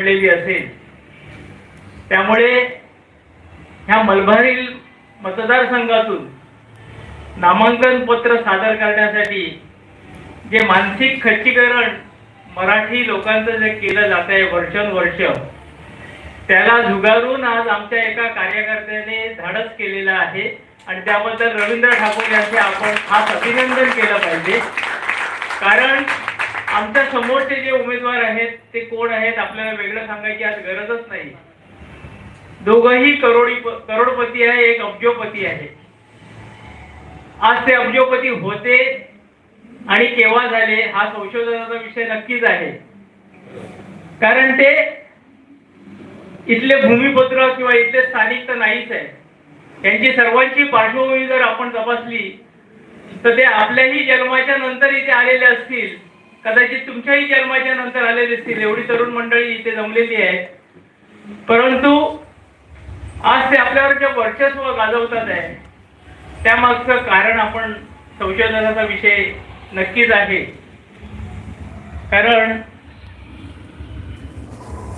केलेली असेल. त्यामुळे ह्या मलबारील मतदारसंघातून नामांकन पत्र सादर करण्यासाठी जे मानसिक खच्चीकरण मराठी लोकांचं जे केलं जात आहे वर्षानुवर्ष त्याला झुगारून आज आमच्या एका कार्यकर्त्याने धाडस केलेलं आहे आणि त्याबद्दल रवींद्र ठाकूर यांचे आपण खास अभिनंदन केलं पाहिजे. कारण आमच्या समोरचे जे उमेदवार आहेत ते कोण आहेत आपल्याला वेगळं सांगायची आज गरजच नाही. दोघंही करोडी करोडपती आहे एक अब्जोपती आहे. आज ते अब्जोपती होते आणि केव्हा झाले हा संशोधनाचा विषय नक्कीच आहे. कारण ते इथले भूमिपुत्र किंवा इथले स्थानिक तर नाहीच आहे. त्यांची सर्वांची पार्श्वभूमी जर आपण तपासली तर ते आपल्याही जन्माच्या नंतर इथे आलेले असतील. कदाचित तुमच्याही जन्माच्या नंतर आलेले असतील. एवढी तरुण मंडळी इथे जमलेली आहे परंतु आज ते आपल्यावर जे वर्चस्व गाजवतात आहे त्यामागचं कारण आपण संशोधनाचा विषय नक्कीच आहे. कारण